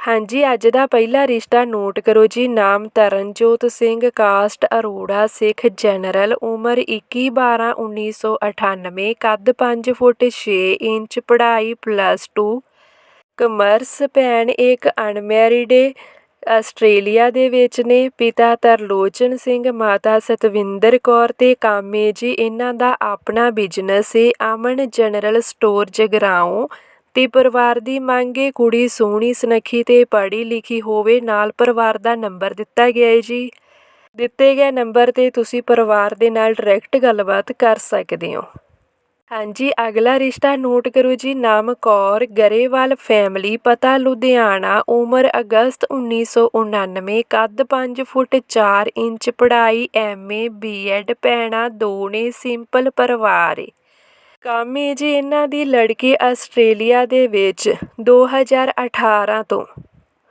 ਹਾਂਜੀ, ਅੱਜ ਦਾ ਪਹਿਲਾ ਰਿਸ਼ਤਾ ਨੋਟ ਕਰੋ ਜੀ। ਨਾਮ ਤਰਨਜੋਤ ਸਿੰਘ, ਕਾਸਟ ਅਰੋੜਾ, ਸਿੱਖ ਜਨਰਲ, ਉਮਰ 21 12 1998 ਕੱਦ 5 ਫੁੱਟ 6 ਇੰਚ, ਪੜ੍ਹਾਈ ਪਲੱਸ 2 ਕਮਰਸ ਭੈਣ ਇੱਕ ਅਨਮੈਰਿਡ ਆਸਟ੍ਰੇਲੀਆ ਦੇ ਵਿੱਚ ਨੇ। ਪਿਤਾ ਤਰਲੋਚਨ ਸਿੰਘ, ਮਾਤਾ ਸਤਵਿੰਦਰ ਕੌਰ ਤੇ ਕਾਮੇ ਜੀ। ਇਹਨਾਂ ਦਾ ਆਪਣਾ ਬਿਜ਼ਨਸ ਹੈ ਅਮਨ ਜਨਰਲ ਸਟੋਰ ਜਗਰਾਉਂ ਤੇ ਪਰਿਵਾਰ ਦੀ ਮੰਗ ਏ। ਕੁੜੀ ਸੋਹਣੀ, ਸੁਨੱਖੀ ਤੇ ਪੜ੍ਹੀ ਲਿਖੀ ਹੋਵੇ, ਨਾਲ ਪਰਿਵਾਰ ਦਾ ਨੰਬਰ ਦਿੱਤਾ ਗਿਆ ਹੈ ਜੀ। ਦਿੱਤੇ ਗਏ ਨੰਬਰ ਤੇ ਤੁਸੀਂ ਪਰਿਵਾਰ ਦੇ ਨਾਲ ਡਾਇਰੈਕਟ ਗੱਲਬਾਤ ਕਰ ਸਕਦੇ ਹੋ। ਹਾਂਜੀ, ਅਗਲਾ ਰਿਸ਼ਤਾ ਨੋਟ ਕਰੋ ਜੀ। ਨਾਮ ਕੌਰ ਗਰੇਵਾਲ, ਫੈਮਿਲੀ ਪਤਾ, ਲੁਧਿਆਣਾ, ਉਮਰ ਅਗਸਤ 1999 ਕੱਦ 5 ਫੁੱਟ 4 ਇੰਚ, ਪੜ੍ਹਾਈ ਐਮਏ ਬੀਐਡ ਭੈਣਾ ਦੋ ਨੇ ਸਿੰਪਲ ਪਰਿਵਾਰ ਏ। ਕੰਮ ਜੀ ਇਹਨਾਂ ਦੀ ਲੜਕੀ ਆਸਟ੍ਰੇਲੀਆ ਦੇ ਵਿੱਚ 2018 ਤੋਂ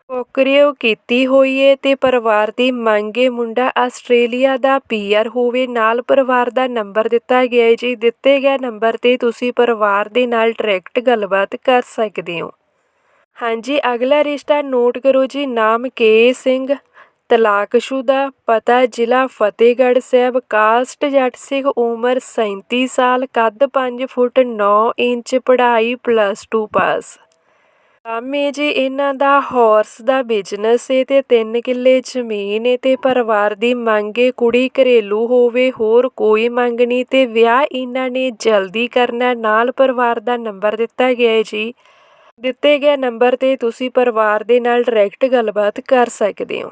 ਨੌਕਰੀਓ ਕੀਤੀ ਹੋਈ ਏ ਤੇ ਪਰਿਵਾਰ ਦੀ ਮੰਗ ਏ ਮੁੰਡਾ ਆਸਟ੍ਰੇਲੀਆ ਦਾ ਪੀਆਰ ਹੋਵੇ, ਨਾਲ ਪਰਿਵਾਰ ਦਾ ਨੰਬਰ ਦਿੱਤਾ ਗਿਆ ਹੈ ਜੀ। ਦਿੱਤੇ ਗਏ ਨੰਬਰ ਤੇ ਤੁਸੀਂ ਪਰਿਵਾਰ ਦੇ ਨਾਲ ਡਾਇਰੈਕਟ ਗੱਲਬਾਤ ਕਰ ਸਕਦੇ ਹੋ। ਹਾਂਜੀ, ਅਗਲਾ ਰਿਸ਼ਤਾ ਨੋਟ ਕਰੋ ਜੀ, ਨਾਮ ਕੇ ਸਿੰਘ ਤਲਾਕਸ਼ੁਦਾ ਪਤਾ ਜ਼ਿਲ੍ਹਾ ਫਤਿਹਗੜ੍ਹ ਸਾਹਿਬ, ਕਾਸਟ ਜੱਟ ਸਿੰਘ ਉਮਰ 37 ਸਾਲ, ਕੱਦ ਪੰਜ ਫੁੱਟ ਨੌ ਇੰਚ, ਪੜ੍ਹਾਈ ਪਲੱਸ ਟੂ ਪਾਸ ਕੰਮ ਏ ਜੀ ਇਹਨਾਂ ਦਾ ਹਾਰਸ ਦਾ ਬਿਜ਼ਨਸ ਏ ਤੇ ਤਿੰਨ ਕਿੱਲੇ ਜ਼ਮੀਨ ਏ ਤੇ ਪਰਿਵਾਰ ਦੀ ਮੰਗ ਏ, ਕੁੜੀ ਘਰੇਲੂ ਹੋਵੇ, ਹੋਰ ਕੋਈ ਮੰਗ ਨਹੀਂ ਤੇ ਵਿਆਹ ਇਹਨਾਂ ਨੇ ਜਲਦੀ ਕਰਨਾ, ਨਾਲ ਪਰਿਵਾਰ ਦਾ ਨੰਬਰ ਦਿੱਤਾ ਗਿਆ ਹੈ ਜੀ। ਦਿੱਤੇ ਗਏ ਨੰਬਰ ਤੇ ਤੁਸੀਂ ਪਰਿਵਾਰ ਦੇ ਨਾਲ ਡਾਇਰੈਕਟ ਗੱਲਬਾਤ ਕਰ ਸਕਦੇ ਹੋ।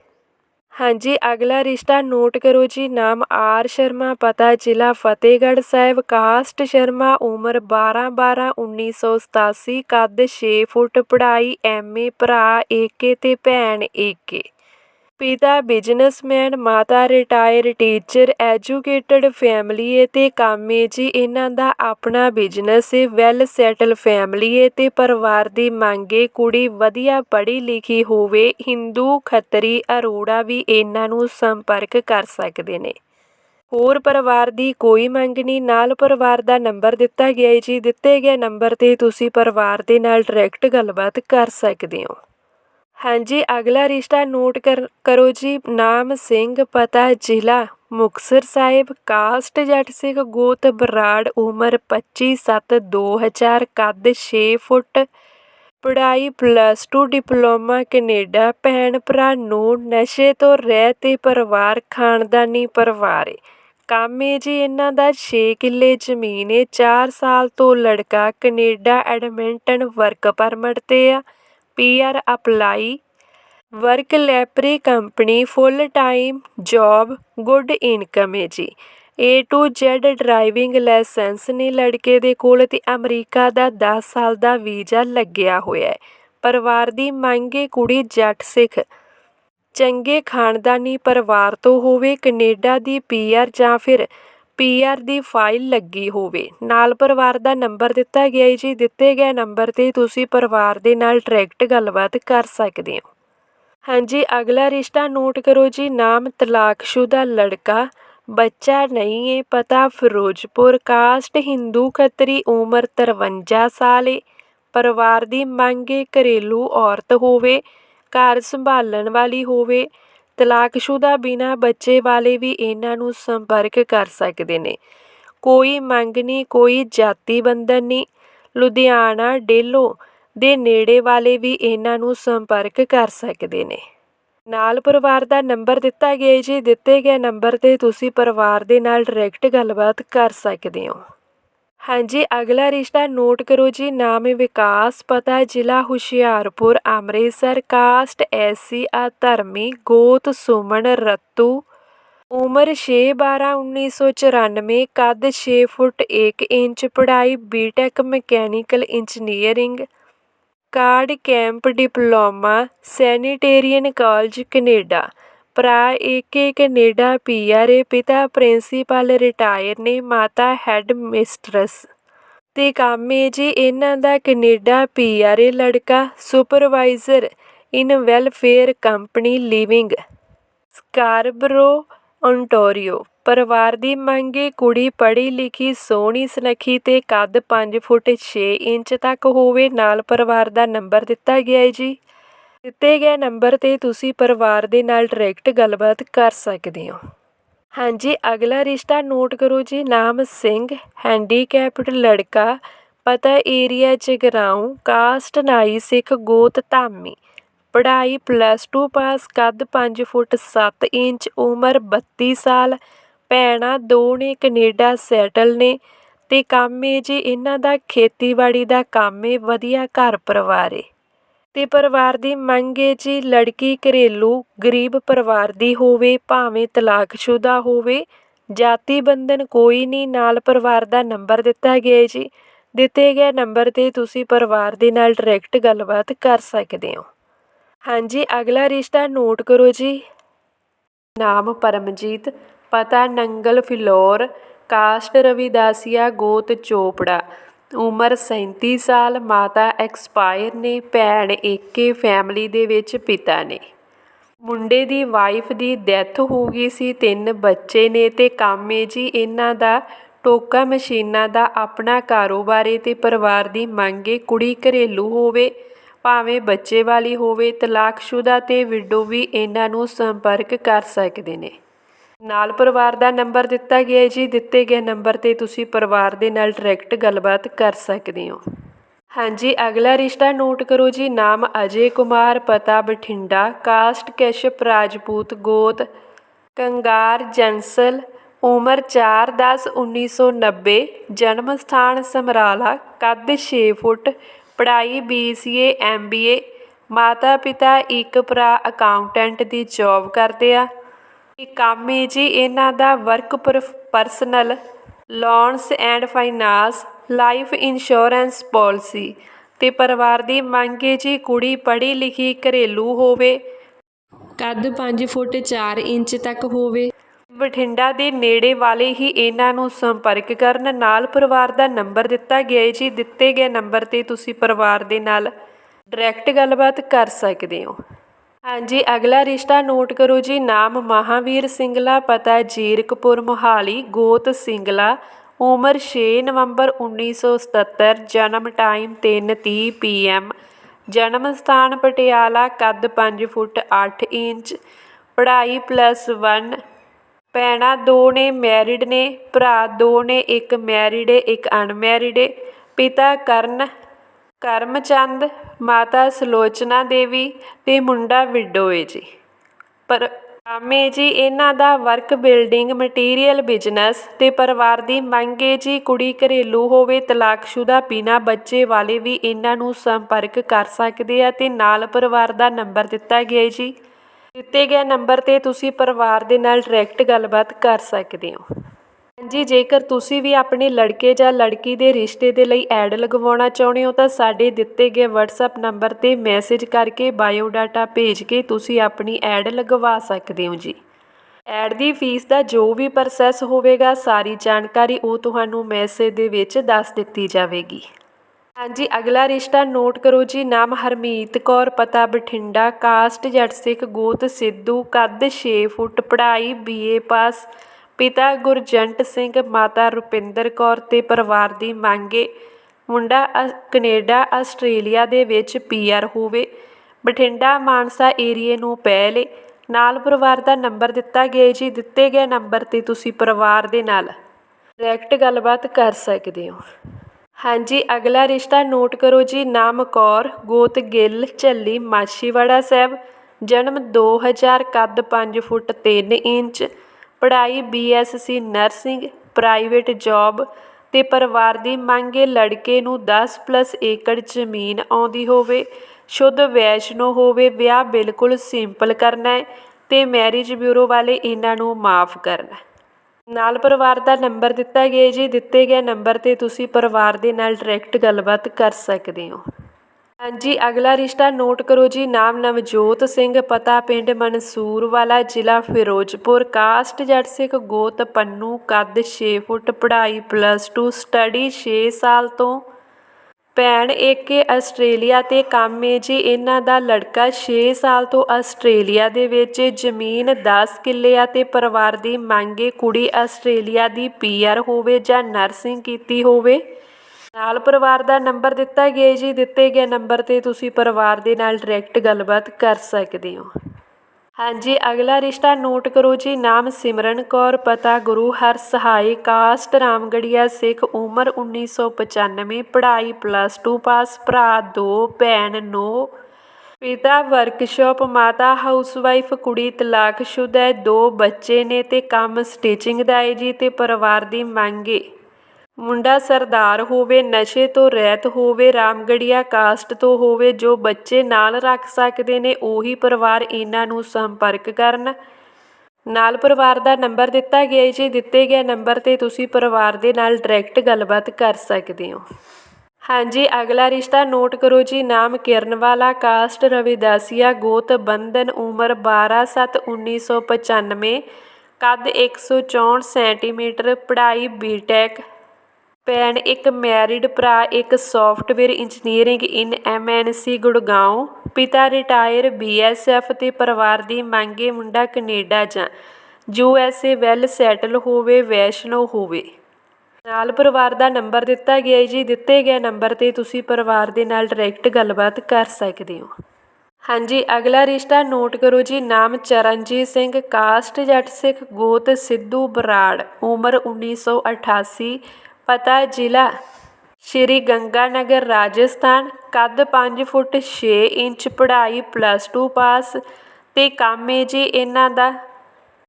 ਹਾਂਜੀ, ਅਗਲਾ ਰਿਸ਼ਤਾ ਨੋਟ ਕਰੋ ਜੀ, ਨਾਮ ਆਰ ਸ਼ਰਮਾ, ਪਤਾ ਜ਼ਿਲ੍ਹਾ ਫਤਿਹਗੜ੍ਹ ਸਾਹਿਬ, ਕਾਸਟ ਸ਼ਰਮਾ, ਉਮਰ 12 12 1987 ਕੱਦ 6 ਫੁੱਟ, ਪੜ੍ਹਾਈ ਐਮਏ ਭਰਾ ਏਕੇ ਤੇ ਭੈਣ ਏਕੇ ਪਿਤਾ ਬਿਜ਼ਨਸਮੈਨ, ਮਾਤਾ ਰਿਟਾਇਰ ਟੀਚਰ ਐਜੂਕੇਟਡ ਫੈਮਿਲੀ ਏ ਤੇ ਕੰਮ ਏ ਜੀ। ਇਹਨਾਂ ਦਾ ਆਪਣਾ ਬਿਜ਼ਨਸ ਏ ਵੈਲ ਸੈਟਲ ਫੈਮਿਲੀ ਏ ਤੇ ਪਰਿਵਾਰ ਦੀ ਮੰਗ ਏ। ਕੁੜੀ ਵਧੀਆ ਪੜ੍ਹੀ ਲਿਖੀ ਹੋਵੇ ਹਿੰਦੂ ਖੱਤਰੀ, ਅਰੋੜਾ ਵੀ ਇਹਨਾਂ ਨੂੰ ਸੰਪਰਕ ਕਰ ਸਕਦੇ ਨੇ। ਹੋਰ ਪਰਿਵਾਰ ਦੀ ਕੋਈ ਮੰਗ ਨਹੀਂ। ਨਾਲ ਪਰਿਵਾਰ ਦਾ ਨੰਬਰ ਦਿੱਤਾ ਗਿਆ ਹੈ ਜੀ। ਦਿੱਤੇ ਗਏ ਨੰਬਰ ਤੇ ਤੁਸੀਂ ਪਰਿਵਾਰ ਦੇ ਨਾਲ ਡਾਇਰੈਕਟ ਗੱਲਬਾਤ ਕਰ ਸਕਦੇ ਹੋ। ਹਾਂਜੀ, ਅਗਲਾ ਰਿਸ਼ਤਾ ਨੋਟ ਕਰੋ ਜੀ। ਨਾਮ ਸਿੰਘ, ਪਤਾ ਜ਼ਿਲ੍ਹਾ ਮੁਕਤਸਰ ਸਾਹਿਬ। ਕਾਸਟ ਜੱਟ ਸਿੰਘ, ਗੋਤ ਬਰਾੜ, ਉਮਰ 25 7 2000 ਕੱਦ 6 ਫੁੱਟ। ਪੜ੍ਹਾਈ ਪਲੱਸ 2 ਡਿਪਲੋਮਾ ਕੈਨੇਡਾ। ਭੈਣ ਭਰਾ ਨੂੰ, ਨਸ਼ੇ ਤੋਂ ਰਹਿ ਤੇ ਪਰਿਵਾਰ ਖਾਨਦਾਨੀ ਪਰਿਵਾਰ। ਏ ਕੰਮ ਏ ਜੀ, ਇਹਨਾਂ ਦਾ 6 ਕਿੱਲੇ ਜ਼ਮੀਨ ਏ। 4 ਸਾਲ ਤੋਂ ਲੜਕਾ ਕੈਨੇਡਾ ਐਡਮਿੰਟਨ ਵਰਕ ਪਰਮਿਟ ਤੇ ਆ। PR apply work ਲੈਪਰੀ company full time job, good income ਹੈ ਜੀ। A to Z driving license ਨੇ ਲੜਕੇ ਦੇ ਕੋਲ ਤੇ ਅਮਰੀਕਾ ਦਾ 10 ਸਾਲ ਦਾ ਵੀਜ਼ਾ ਲੱਗਿਆ ਹੋਇਆ ਹੈ। ਪਰਿਵਾਰ ਦੀ ਮੰਗੇ ਕੁੜੀ ਜੱਟ ਸਿੱਖ। ਚੰਗੇ ਖਾਨਦਾਨੀ ਪਰਿਵਾਰ ਤੋਂ ਹੋਵੇ ਕੈਨੇਡਾ ਦੀ ਪੀਆਰ ਜਾਂ ਫਿਰ ਪੀਆਰ ਦੀ ਫਾਈਲ ਲੱਗੀ ਹੋਵੇ। ਨਾਲ ਪਰਿਵਾਰ ਦਾ ਨੰਬਰ ਦਿੱਤਾ ਗਿਆ ਹੈ ਜੀ। ਦਿੱਤੇ ਗਏ ਨੰਬਰ ਤੇ ਤੁਸੀਂ ਪਰਿਵਾਰ ਦੇ ਨਾਲ ਡਾਇਰੈਕਟ ਗੱਲਬਾਤ ਕਰ ਸਕਦੇ ਹੋ। ਹਾਂਜੀ, ਅਗਲਾ ਰਿਸ਼ਤਾ ਨੋਟ ਕਰੋ ਜੀ। ਨਾਮ ਤਲਾਕਸ਼ੁਦਾ ਲੜਕਾ। ਬੱਚਾ ਨਹੀਂ ਏ ਪਤਾ ਫਿਰੋਜ਼ਪੁਰ। ਕਾਸਟ ਹਿੰਦੂ ਖੱਤਰੀ, ਉਮਰ 53 ਸਾਲ ਏ ਪਰਿਵਾਰ ਦੀ ਮੰਗ ਏ ਘਰੇਲੂ ਔਰਤ ਹੋਵੇ, ਘਰ ਸੰਭਾਲਣ ਵਾਲੀ ਹੋਵੇ। ਤਲਾਕਸ਼ੁਦਾ ਬਿਨਾ ਬੱਚੇ ਵਾਲੇ ਵੀ ਇਹਨਾਂ ਨੂੰ ਸੰਪਰਕ ਕਰ ਸਕਦੇ ਨੇ। ਕੋਈ ਮੰਗ ਨਹੀਂ, ਕੋਈ ਜਾਤੀ ਬੰਧਨ ਨਹੀਂ। ਲੁਧਿਆਣਾ, ਡੇਲੋ ਦੇ ਨੇੜੇ ਵਾਲੇ ਵੀ ਇਹਨਾਂ ਨੂੰ ਸੰਪਰਕ ਕਰ ਸਕਦੇ ਨੇ। ਨਾਲ ਪਰਿਵਾਰ ਦਾ ਨੰਬਰ ਦਿੱਤਾ ਗਿਆ ਜੀ। ਦਿੱਤੇ ਗਏ ਨੰਬਰ ਤੇ ਤੁਸੀਂ ਪਰਿਵਾਰ ਦੇ ਨਾਲ ਡਾਇਰੈਕਟ ਗੱਲਬਾਤ ਕਰ ਸਕਦੇ ਹੋ। ਹਾਂਜੀ, ਅਗਲਾ ਰਿਸ਼ਤਾ ਨੋਟ ਕਰੋ ਜੀ, ਨਾਮ ਹੈ ਵਿਕਾਸ, ਪਤਾ ਜ਼ਿਲ੍ਹਾ ਹੁਸ਼ਿਆਰਪੁਰ, ਅੰਮ੍ਰਿਤਸਰ, ਕਾਸਟ, ਐਸੀ ਆ ਧਰਮੀ ਗੋਤ, ਸੁਮਨ, ਰਤੂ। ਉਮਰ 6/12/1994 ਕੱਦ 6 ਫੁੱਟ 1 ਇੰਚ, ਪੜ੍ਹਾਈ BTech mechanical engineering card camp, diploma, sanitarian college, Canada. ਭਰਾ ਏਕੇ ਕੈਨੇਡਾ ਏ ਪਿਤਾ ਪ੍ਰਿੰਸੀਪਲ ਰਿਟਾਇਰ ਨੇ, ਮਾਤਾ ਹੈੱਡ ਮਿਸਟਰਸ। ਤੇ ਕੰਮ ਏ ਜੀ ਇਹਨਾਂ ਦਾ ਕੈਨੇਡਾ ਏ ਲੜਕਾ, supervisor in welfare company living, Scarborough Ontario ਪਰਿਵਾਰ ਦੀ ਮੰਗ ਏ, ਕੁੜੀ ਪੜ੍ਹੀ ਲਿਖੀ, ਸੋਹਣੀ, ਸੁਨੱਖੀ ਤੇ ਕੱਦ 5 ਫੁੱਟ 6 ਇੰਚ ਤੱਕ ਹੋਵੇ, ਨਾਲ ਪਰਿਵਾਰ ਦਾ ਨੰਬਰ ਦਿੱਤਾ ਗਿਆ ਹੈ ਜੀ। ਦਿੱਤੇ ਗਏ ਨੰਬਰ ਤੇ ਤੁਸੀਂ ਪਰਿਵਾਰ ਦੇ ਨਾਲ ਡਾਇਰੈਕਟ ਗੱਲਬਾਤ ਕਰ ਸਕਦੇ ਹੋ। ਹਾਂਜੀ, ਅਗਲਾ ਰਿਸ਼ਤਾ ਨੋਟ ਕਰੋ ਜੀ। ਨਾਮ ਸਿੰਘ, ਹੈਂਡੀਕੈਪਡ ਲੜਕਾ, ਪਤਾ ਏਰੀਆ ਜਗਰਾਉਂ, ਕਾਸਟ ਨਾਈ ਸਿੱਖ ਗੋਤ ਧਾਮੀ। ਪੜ੍ਹਾਈ ਪਲੱਸ 2 ਪਾਸ ਕੱਦ 5 ਫੁੱਟ 7 ਇੰਚ, ਉਮਰ 32 ਸਾਲ। ਭੈਣਾਂ ਦੋ ਨੇ ਕੈਨੇਡਾ ਸੈਟਲ ਨੇ ਤੇ ਕੰਮ ਏ ਜੀ ਇਹਨਾਂ ਦਾ ਖੇਤੀਬਾੜੀ ਦਾ ਕੰਮ ਏ, ਵਧੀਆ ਘਰ ਪਰਿਵਾਰ ਏ। ਤੇ ਪਰਿਵਾਰ ਦੀ ਮੰਗ ਹੈ ਜੀ ਲੜਕੀ ਘਰੇਲੂ ਗਰੀਬ ਪਰਿਵਾਰ ਦੀ ਹੋਵੇ, ਭਾਵੇਂ ਤਲਾਕਸ਼ੁਦਾ ਹੋਵੇ, ਜਾਤੀ ਬੰਧਨ ਕੋਈ ਨਹੀਂ, ਨਾਲ ਪਰਿਵਾਰ ਦਾ ਨੰਬਰ ਦਿੱਤਾ ਗਿਆ ਹੈ ਜੀ। ਦਿੱਤੇ ਗਏ ਨੰਬਰ ਤੇ ਤੁਸੀਂ ਪਰਿਵਾਰ ਦੇ ਨਾਲ ਡਾਇਰੈਕਟ ਗੱਲਬਾਤ ਕਰ ਸਕਦੇ ਹੋ। ਹਾਂਜੀ, ਅਗਲਾ ਰਿਸ਼ਤਾ ਨੋਟ ਕਰੋ ਜੀ। ਨਾਮ ਪਰਮਜੀਤ, ਪਤਾ ਨੰਗਲ ਫਿਲੌਰ, ਕਾਸਟ ਰਵਿਦਾਸੀਆ ਗੋਤ ਚੋਪੜਾ। ਉਮਰ 37 ਸਾਲ, ਮਾਤਾ ਐਕਸਪਾਇਰ ਨੇ, ਭੈਣ ਏਕੇ ਫੈਮਿਲੀ ਦੇ ਵਿੱਚ ਪਿਤਾ ਨੇ। ਮੁੰਡੇ ਦੀ ਵਾਈਫ ਦੀ ਡੈਥ ਹੋ ਗਈ ਸੀ, ਤਿੰਨ ਬੱਚੇ ਨੇ ਤੇ ਕੰਮ ਏ ਜੀ, ਇਹਨਾਂ ਦਾ ਟੋਕਾ ਮਸ਼ੀਨਾਂ ਦਾ ਆਪਣਾ ਕਾਰੋਬਾਰ ਏ ਤੇ ਪਰਿਵਾਰ ਦੀ ਮੰਗ ਏ, ਕੁੜੀ ਘਰੇਲੂ ਹੋਵੇ, ਭਾਵੇਂ ਬੱਚੇ ਵਾਲੀ ਹੋਵੇ, ਤਲਾਕਸ਼ੁਦਾ ਤੇ ਵਿਡੋ ਵੀ ਇਹਨਾਂ ਨੂੰ ਸੰਪਰਕ ਕਰ ਸਕਦੇ ਨੇ। ਨਾਲ ਪਰਿਵਾਰ ਦਾ ਨੰਬਰ ਦਿੱਤਾ ਗਿਆ ਹੈ ਜੀ। ਦਿੱਤੇ ਗਏ ਨੰਬਰ ਤੇ ਤੁਸੀਂ ਪਰਿਵਾਰ ਦੇ ਨਾਲ ਡਾਇਰੈਕਟ ਗੱਲਬਾਤ ਕਰ ਸਕਦੇ ਹੋ। ਹਾਂਜੀ, ਅਗਲਾ ਰਿਸ਼ਤਾ ਨੋਟ ਕਰੋ ਜੀ। ਨਾਮ ਅਜੇ ਕੁਮਾਰ, ਪਤਾ ਬਠਿੰਡਾ ਕਾਸਟ ਕੈਸ਼ਪ, ਰਾਜਪੂਤ, ਗੋਤ, ਕੰਗਾਰ, ਜੰਸਲ, ਉਮਰ 4/10/1990 ਜਨਮ ਸਥਾਨ ਸਮਰਾਲਾ, ਕੱਦ 6 ਫੁੱਟ, ਪੜ੍ਹਾਈ BCA MBA ਮਾਤਾ ਪਿਤਾ ਇੱਕ ਭਰਾ ਅਕਾਊਂਟੈਂਟ ਦੀ ਜੌਬ ਕਰਦੇ ਆ। ਇਹ ਕੰਮ ਏ ਜੀ ਇਹਨਾਂ ਦਾ work personal loans and finance life insurance policy ਤੇ ਪਰਿਵਾਰ ਦੀ ਮੰਗ ਏ ਜੀ ਕੁੜੀ ਪੜ੍ਹੀ ਲਿਖੀ ਘਰੇਲੂ ਹੋਵੇ। ਕੱਦ 5 ਫੁੱਟ 4 ਇੰਚ ਤੱਕ ਹੋਵੇ। ਬਠਿੰਡਾ ਦੇ ਨੇੜੇ ਵਾਲੇ ਹੀ ਇਹਨਾਂ ਨੂੰ ਸੰਪਰਕ ਕਰਨ ਨਾਲ ਪਰਿਵਾਰ ਦਾ ਨੰਬਰ ਦਿੱਤਾ ਗਿਆ ਹੈ ਜੀ। ਦਿੱਤੇ ਗਏ ਨੰਬਰ ਤੇ ਤੁਸੀਂ ਪਰਿਵਾਰ ਦੇ ਨਾਲ ਡਾਇਰੈਕਟ ਗੱਲਬਾਤ ਕਰ ਸਕਦੇ ਹੋ। ਹਾਂਜੀ, ਅਗਲਾ ਰਿਸ਼ਤਾ ਨੋਟ ਕਰੋ ਜੀ, ਨਾਮ ਮਹਾਵੀਰ ਸਿੰਗਲਾ, ਪਤਾ ਜੀਰਕਪੁਰ, ਮੋਹਾਲੀ, ਗੋਤ ਸਿੰਗਲਾ, ਉਮਰ 6 ਨਵੰਬਰ 1977 ਜਨਮ ਟਾਈਮ 3:30 ਪੀਐਮ ਜਨਮ ਸਥਾਨ ਪਟਿਆਲਾ, ਕੱਦ 5 ਫੁੱਟ 8 ਇੰਚ, ਪੜ੍ਹਾਈ ਪਲੱਸ 1 ਭੈਣਾਂ ਦੋ ਨੇ ਮੈਰਿਡ ਨੇ, ਭਰਾ ਦੋ ਨੇ ਇੱਕ ਮੈਰਿਡ ਏ, ਇੱਕ ਅਨਮੈਰਿਡ ਏ, ਪਿਤਾ ਕਰਨ ਕਰਮਚੰਦ ਮਾਤਾ ਸਲੋਚਨਾ ਦੇਵੀ ਅਤੇ ਮੁੰਡਾ ਵਿਡੋ ਏ ਜੀ। ਪਰ ਕਾਮੇ ਜੀ, ਇਹਨਾਂ ਦਾ ਵਰਕ ਬਿਲਡਿੰਗ ਮਟੀਰੀਅਲ ਬਿਜ਼ਨਸ ਅਤੇ ਪਰਿਵਾਰ ਦੀ ਮੰਗ ਏ ਜੀ, ਕੁੜੀ ਘਰੇਲੂ ਹੋਵੇ, ਤਲਾਕਸ਼ੁਦਾ ਬਿਨਾ ਬੱਚੇ ਵਾਲੇ ਵੀ ਇਹਨਾਂ ਨੂੰ ਸੰਪਰਕ ਕਰ ਸਕਦੇ ਆ ਅਤੇ ਨਾਲ ਪਰਿਵਾਰ ਦਾ ਨੰਬਰ ਦਿੱਤਾ ਗਿਆ ਜੀ। ਦਿੱਤੇ ਗਏ ਨੰਬਰ ਤੇ ਤੁਸੀਂ ਪਰਿਵਾਰ ਦੇ ਨਾਲ ਡਾਇਰੈਕਟ ਗੱਲਬਾਤ ਕਰ ਸਕਦੇ ਹੋ। ਹਾਂਜੀ, ਜੇਕਰ ਤੁਸੀਂ ਵੀ ਆਪਣੇ ਲੜਕੇ ਜਾਂ ਲੜਕੀ ਦੇ ਰਿਸ਼ਤੇ ਦੇ ਲਈ ਐਡ ਲਗਵਾਉਣਾ ਚਾਹੁੰਦੇ ਹੋ, ਤਾਂ ਸਾਡੇ ਦਿੱਤੇ ਗਏ WhatsApp ਨੰਬਰ ਤੇ ਮੈਸੇਜ ਕਰਕੇ ਬਾਇਓ ਡਾਟਾ ਭੇਜ ਕੇ ਤੁਸੀਂ ਆਪਣੀ ਐਡ ਲਗਵਾ ਸਕਦੇ ਹੋ ਜੀ। ਐਡ ਦੀ ਫੀਸ ਦਾ ਜੋ ਵੀ ਪ੍ਰੋਸੈਸ ਹੋਵੇਗਾ, ਸਾਰੀ ਜਾਣਕਾਰੀ ਉਹ ਤੁਹਾਨੂੰ ਮੈਸੇਜ ਦੇ ਵਿੱਚ ਦੱਸ ਦਿੱਤੀ ਜਾਵੇਗੀ। ਹਾਂਜੀ, ਅਗਲਾ ਰਿਸ਼ਤਾ ਨੋਟ ਕਰੋ ਜੀ, ਨਾਮ ਹਰਮੀਤ ਕੌਰ, ਪਤਾ ਬਠਿੰਡਾ, ਕਾਸਟ ਜੱਟ ਸਿੱਖ ਗੋਤ, ਸਿੱਧੂ, ਕੱਦ 6 ਫੁੱਟ, ਪੜ੍ਹਾਈ ਬੀਏ ਪਾਸ ਪਿਤਾ ਗੁਰਜੰਟ ਸਿੰਘ, ਮਾਤਾ ਰੁਪਿੰਦਰ ਕੌਰ ਤੇ ਪਰਿਵਾਰ ਦੀ ਮੰਗੇ। ਮੁੰਡਾ ਅ- ਕੈਨੇਡਾ, ਆਸਟ੍ਰੇਲੀਆ ਦੇ ਵਿੱਚ ਪੀਆਰ ਹੋਵੇ। ਬਠਿੰਡਾ ਮਾਨਸਾ ਏਰੀਏ ਨੂੰ ਪਹਿਲੇ ਨਾਲ ਪਰਿਵਾਰ ਦਾ ਨੰਬਰ ਦਿੱਤਾ ਗਿਆ ਜੀ। ਦਿੱਤੇ ਗਏ ਨੰਬਰ ਤੇ ਤੁਸੀਂ ਪਰਿਵਾਰ ਦੇ ਨਾਲ ਡਾਇਰੈਕਟ ਗੱਲਬਾਤ ਕਰ ਸਕਦੇ ਹੋ। ਹਾਂਜੀ, ਅਗਲਾ ਰਿਸ਼ਤਾ ਨੋਟ ਕਰੋ ਜੀ। ਨਾਮ ਕੌਰ, ਗੋਤ ਗਿੱਲ, ਝੱਲੀ, ਮਾਛੀਵਾੜਾ ਸਾਹਿਬ। ਜਨਮ 2000 ਕੱਦ 5 ਫੁੱਟ 3 ਇੰਚ। ਪੜ੍ਹਾਈ B S C nursing, private job ਅਤੇ ਪਰਿਵਾਰ ਦੀ ਮੰਗੇ ਲੜਕੇ ਨੂੰ ਦਸ ਪਲੱਸ ਏਕੜ ਜ਼ਮੀਨ ਆਉਂਦੀ ਹੋਵੇ, ਸ਼ੁੱਧ ਵੈਸ਼ਨੋ ਹੋਵੇ, ਵਿਆਹ ਬਿਲਕੁਲ ਸਿੰਪਲ ਕਰਨਾ ਹੈ ਤੇ ਮੈਰਿਜ ਬਿਊਰੋ ਵਾਲੇ ਇਹਨਾਂ ਨੂੰ ਮਾਫ ਕਰਨਾ ਨਾਲ ਪਰਿਵਾਰ ਦਾ ਨੰਬਰ ਦਿੱਤਾ ਗਿਆ ਜੀ, ਦਿੱਤੇ ਗਏ ਨੰਬਰ ਤੇ ਤੁਸੀਂ ਪਰਿਵਾਰ ਦੇ ਨਾਲ ਡਾਇਰੈਕਟ ਗੱਲਬਾਤ ਕਰ ਸਕਦੇ ਹੋ। ਹਾਂਜੀ, ਅਗਲਾ ਰਿਸ਼ਤਾ ਨੋਟ ਕਰੋ ਜੀ, ਨਾਮ ਨਵਜੋਤ ਸਿੰਘ, ਪਤਾ ਪਿੰਡ ਮਨਸੂਰ ਵਾਲਾ ਜ਼ਿਲ੍ਹਾ ਫਿਰੋਜ਼ਪੁਰ, ਕਾਸਟ ਜੱਟ ਸਿੱਖ ਗੋਤ ਪੰਨੂ, ਕੱਦ 6 ਫੁੱਟ, ਪੜ੍ਹਾਈ ਪਲੱਸ 2 ਸਟੱਡੀ 6 ਸਾਲ ਤੋਂ। ਭੈਣ ਏਕੇ ਆਸਟ੍ਰੇਲੀਆ ਤੇ ਕੰਮ ਏ ਜੀ, ਇਹਨਾਂ ਦਾ ਲੜਕਾ 6 ਸਾਲ ਤੋਂ ਆਸਟ੍ਰੇਲੀਆ ਦੇ ਵਿੱਚ ਜ਼ਮੀਨ 10 ਕਿੱਲੇ ਆ ਤੇ ਪਰਿਵਾਰ ਦੀ ਮੰਗ ਏ ਕੁੜੀ ਆਸਟ੍ਰੇਲੀਆ ਦੀ ਪੀਆਰ ਹੋਵੇ ਜਾਂ ਨਰਸਿੰਗ ਕੀਤੀ ਹੋਵੇ। ਨਾਲ ਪਰਿਵਾਰ ਦਾ ਨੰਬਰ ਦਿੱਤਾ ਗਿਆ ਜੀ, ਦਿੱਤੇ ਗਏ ਨੰਬਰ ਤੇ ਤੁਸੀਂ ਪਰਿਵਾਰ ਦੇ ਨਾਲ ਡਾਇਰੈਕਟ ਗੱਲਬਾਤ ਕਰ ਸਕਦੇ ਹੋ। ਹਾਂਜੀ, ਅਗਲਾ ਰਿਸ਼ਤਾ ਨੋਟ ਕਰੋ ਜੀ, ਨਾਮ ਸਿਮਰਨ ਕੌਰ, ਪਤਾ ਗੁਰੂ ਹਰ ਸਹਾਈ ਕਾਸਟ ਰਾਮਗੜੀਆ, ਸਿੱਖ ਉਮਰ 1995 ਪੜ੍ਹਾਈ ਪਲੱਸ 2 ਪਾਸ ਭਰਾ 2 ਭੈਣ 9 ਪਿਤਾ ਵਰਕਸ਼ਾਪ ਮਾਤਾ ਹਾਊਸਵਾਈਫ ਕੁੜੀ ਤਲਾਕਸ਼ੁਦਾ ਹੈ, ਦੋ ਬੱਚੇ ਨੇ ਤੇ ਕੰਮ ਸਟਿਚਿੰਗ ਦਾ ਹੈ ਜੀ, ਤੇ ਪਰਿਵਾਰ ਦੀ ਮੰਗ ਏ ਮੁੰਡਾ ਸਰਦਾਰ ਹੋਵੇ, ਨਸ਼ੇ ਤੋਂ ਰਹਿਤ ਹੋਵੇ ਰਾਮਗੜੀਆ ਕਾਸਟ ਤੋਂ ਹੋਵੇ, ਜੋ ਬੱਚੇ ਨਾਲ ਰੱਖ ਸਕਦੇ ਨੇ, ਉਹੀ ਪਰਿਵਾਰ ਇਹਨਾਂ ਨੂੰ ਸੰਪਰਕ ਕਰਨ। ਨਾਲ ਪਰਿਵਾਰ ਦਾ ਨੰਬਰ ਦਿੱਤਾ ਗਿਆ ਹੈ ਜੀ। ਦਿੱਤੇ ਗਏ ਨੰਬਰ ਤੇ ਤੁਸੀਂ ਪਰਿਵਾਰ ਦੇ ਨਾਲ ਡਾਇਰੈਕਟ ਗੱਲਬਾਤ ਕਰ ਸਕਦੇ ਹੋ। ਹਾਂਜੀ, ਅਗਲਾ ਰਿਸ਼ਤਾ ਨੋਟ ਕਰੋ ਜੀ। ਨਾਮ ਕਿਰਨ ਵਾਲਾ ਕਾਸਟ ਰਵਿਦਾਸੀਆ, ਗੋਤ, ਬੰਧਨ, ਉਮਰ 12/7/1995 ਕੱਦ 164 ਸੈਂਟੀਮੀਟਰ, ਪੜ੍ਹਾਈ ਬੀਟੈਕ ਭੈਣ, ਇੱਕ ਮੈਰਿਡ ਭਰਾ, ਇੱਕ software engineering in MNC Gurgaon ਪਿਤਾ ਰਿਟਾਇਰ ਬੀਐਸਐਫ ਤੇ ਪਰਿਵਾਰ ਦੀ ਮੰਗੇ ਮੁੰਡਾ ਕੈਨੇਡਾ ਜਾਂ ਯੂਐਸਏ ਵੈਲ ਸੈਟਲ ਹੋਵੇ, ਵੈਸ਼ਨੋ ਹੋਵੇ। ਨਾਲ ਪਰਿਵਾਰ ਦਾ ਨੰਬਰ ਦਿੱਤਾ ਗਿਆ ਹੈ ਜੀ। ਦਿੱਤੇ ਗਏ ਨੰਬਰ ਤੇ ਤੁਸੀਂ ਪਰਿਵਾਰ ਦੇ ਨਾਲ ਡਾਇਰੈਕਟ ਗੱਲਬਾਤ ਕਰ ਸਕਦੇ ਹੋ। ਹਾਂਜੀ, ਅਗਲਾ ਰਿਸ਼ਤਾ ਨੋਟ ਕਰੋ ਜੀ। ਨਾਮ ਚਰਨਜੀਤ ਸਿੰਘ ਕਾਸਟ ਜੱਟ ਸਿੱਖ, ਗੋਤ ਸਿੱਧੂ ਬਰਾੜ, ਉਮਰ 1988 ਪਤਾ ਜ਼ਿਲ੍ਹਾ ਸ਼੍ਰੀ ਗੰਗਾਨਗਰ, ਰਾਜਸਥਾਨ, ਕੱਦ 5 ਫੁੱਟ 6 ਇੰਚ ਪੜ੍ਹਾਈ ਪਲੱਸ ਟੂ ਪਾਸ ਅਤੇ ਕੰਮ ਏ ਜੀ ਇਹਨਾਂ ਦਾ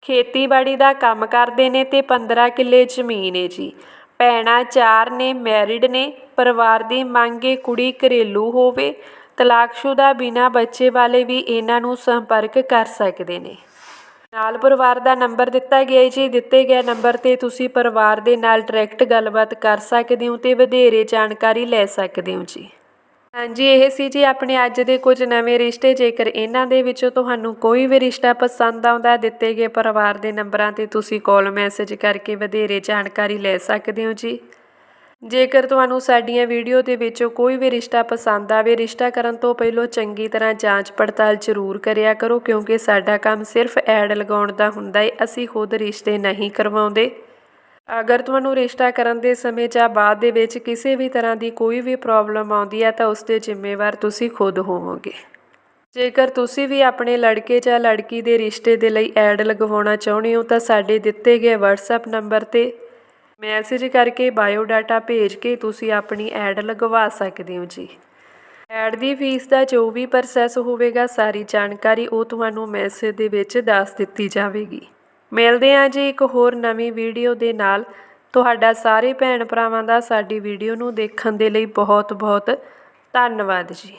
ਖੇਤੀਬਾੜੀ ਦਾ ਕੰਮ ਕਰਦੇ ਨੇ ਅਤੇ 15 ਕਿੱਲੇ ਜ਼ਮੀਨ ਏ ਜੀ। ਭੈਣਾਂ ਚਾਰ ਨੇ ਮੈਰਿਡ ਨੇ, ਪਰਿਵਾਰ ਦੀ ਮੰਗ ਏ ਕੁੜੀ ਘਰੇਲੂ ਹੋਵੇ, ਤਲਾਕਸ਼ੁਦਾ ਬਿਨਾਂ ਬੱਚੇ ਵਾਲੇ ਵੀ ਇਹਨਾਂ ਨੂੰ ਸੰਪਰਕ ਕਰ ਸਕਦੇ ਨੇ। ਨਾਲ ਪਰਿਵਾਰ ਦਾ ਨੰਬਰ ਦਿੱਤਾ ਗਿਆ ਜੀ। ਦਿੱਤੇ ਗਏ ਨੰਬਰ ਤੇ ਤੁਸੀਂ ਪਰਿਵਾਰ ਦੇ ਨਾਲ ਡਾਇਰੈਕਟ ਗੱਲਬਾਤ ਕਰ ਸਕਦੇ ਹੋ ਤੇ ਵਧੇਰੇ ਜਾਣਕਾਰੀ ਲੈ ਸਕਦੇ ਹੋ ਜੀ। ਹਾਂਜੀ, ਇਹ ਸੀ ਜੀ ਆਪਣੇ ਅੱਜ ਦੇ ਕੁਝ ਨਵੇਂ ਰਿਸ਼ਤੇ। ਜੇਕਰ ਇਹਨਾਂ ਦੇ ਵਿੱਚੋਂ ਤੁਹਾਨੂੰ ਕੋਈ ਵੀ ਰਿਸ਼ਤਾ ਪਸੰਦ ਆਉਂਦਾ, ਦਿੱਤੇ ਗਏ ਪਰਿਵਾਰ ਦੇ ਨੰਬਰਾਂ ਤੇ ਤੁਸੀਂ ਕਾਲ ਮੈਸੇਜ ਕਰਕੇ ਵਧੇਰੇ ਜਾਣਕਾਰੀ ਲੈ ਸਕਦੇ ਹੋ ਜੀ। ਜੇਕਰ ਤੁਹਾਨੂੰ ਸਾਡੀਆਂ ਵੀਡੀਓ ਦੇ ਵਿੱਚੋਂ ਕੋਈ ਵੀ ਰਿਸ਼ਤਾ ਪਸੰਦ ਆਵੇ, ਰਿਸ਼ਤਾ ਕਰਨ ਤੋਂ ਪਹਿਲਾਂ ਚੰਗੀ ਤਰ੍ਹਾਂ ਜਾਂਚ ਪੜਤਾਲ ਜ਼ਰੂਰ ਕਰਿਆ ਕਰੋ, ਕਿਉਂਕਿ ਸਾਡਾ ਕੰਮ ਸਿਰਫ ਐਡ ਲਗਾਉਣ ਦਾ ਹੁੰਦਾ ਹੈ ਅਸੀਂ ਖੁਦ ਰਿਸ਼ਤੇ ਨਹੀਂ ਕਰਵਾਉਂਦੇ। ਅਗਰ ਤੁਹਾਨੂੰ ਰਿਸ਼ਤਾ ਕਰਨ ਦੇ ਸਮੇਂ ਜਾਂ ਬਾਅਦ ਦੇ ਵਿੱਚ ਕਿਸੇ ਵੀ ਤਰ੍ਹਾਂ ਦੀ ਕੋਈ ਵੀ ਪ੍ਰੋਬਲਮ ਆਉਂਦੀ ਹੈ, ਤਾਂ ਉਸ ਦੇ ਜ਼ਿੰਮੇਵਾਰ ਤੁਸੀਂ ਖੁਦ ਹੋਵੋਗੇ। ਜੇਕਰ ਤੁਸੀਂ ਵੀ ਆਪਣੇ ਲੜਕੇ ਜਾਂ ਲੜਕੀ ਦੇ ਰਿਸ਼ਤੇ ਦੇ ਲਈ ਐਡ ਲਗਵਾਉਣਾ ਚਾਹੁੰਦੇ ਹੋ, ਤਾਂ ਸਾਡੇ ਦਿੱਤੇ ਗਏ WhatsApp ਨੰਬਰ ਤੇ ਮੈਸੇਜ ਕਰਕੇ ਬਾਇਓਡਾਟਾ ਭੇਜ ਕੇ ਤੁਸੀਂ ਆਪਣੀ ਐਡ ਲਗਵਾ ਸਕਦੇ ਹੋ ਜੀ। ਐਡ ਦੀ ਫੀਸ ਦਾ ਜੋ ਵੀ ਪ੍ਰੋਸੈਸ ਹੋਵੇਗਾ, ਸਾਰੀ ਜਾਣਕਾਰੀ ਉਹ ਤੁਹਾਨੂੰ ਮੈਸੇਜ ਦੇ ਵਿੱਚ ਦੱਸ ਦਿੱਤੀ ਜਾਵੇਗੀ। ਮਿਲਦੇ ਹਾਂ ਜੀ ਇੱਕ ਹੋਰ ਨਵੀਂ ਵੀਡੀਓ ਦੇ ਨਾਲ। ਤੁਹਾਡਾ ਸਾਰੇ ਭੈਣ ਭਰਾਵਾਂ ਦਾ ਸਾਡੀ ਵੀਡੀਓ ਨੂੰ ਦੇਖਣ ਦੇ ਲਈ ਬਹੁਤ ਬਹੁਤ ਧੰਨਵਾਦ ਜੀ।